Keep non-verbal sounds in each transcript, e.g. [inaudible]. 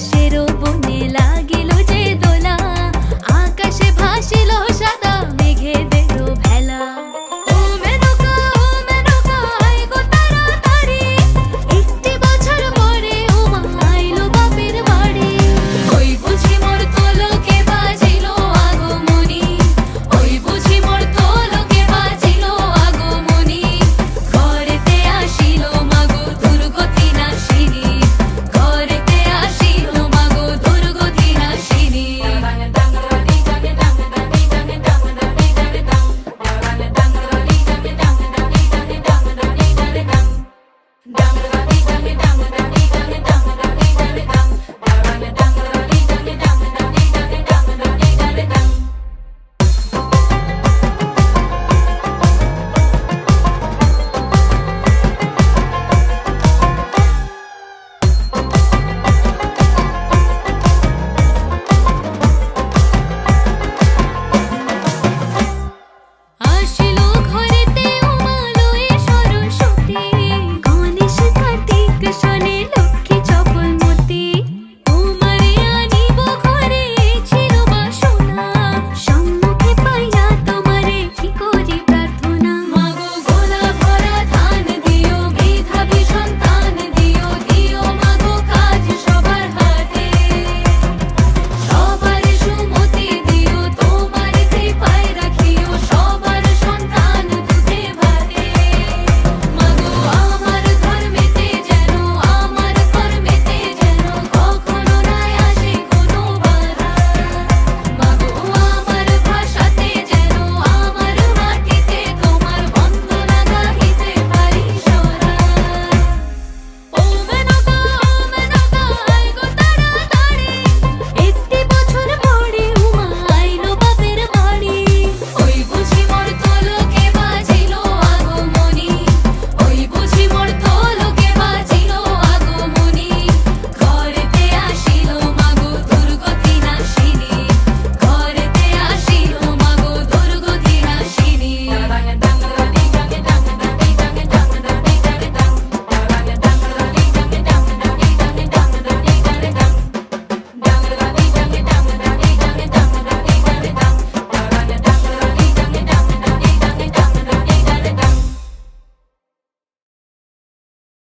白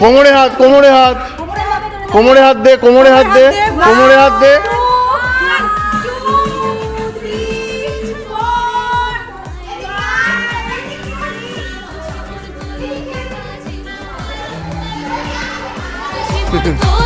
কোমরে হাত কোমরে হাত। কোমরে হাত দে কোমরে হাত দে কোমরে হাত দে। Thank [laughs] you.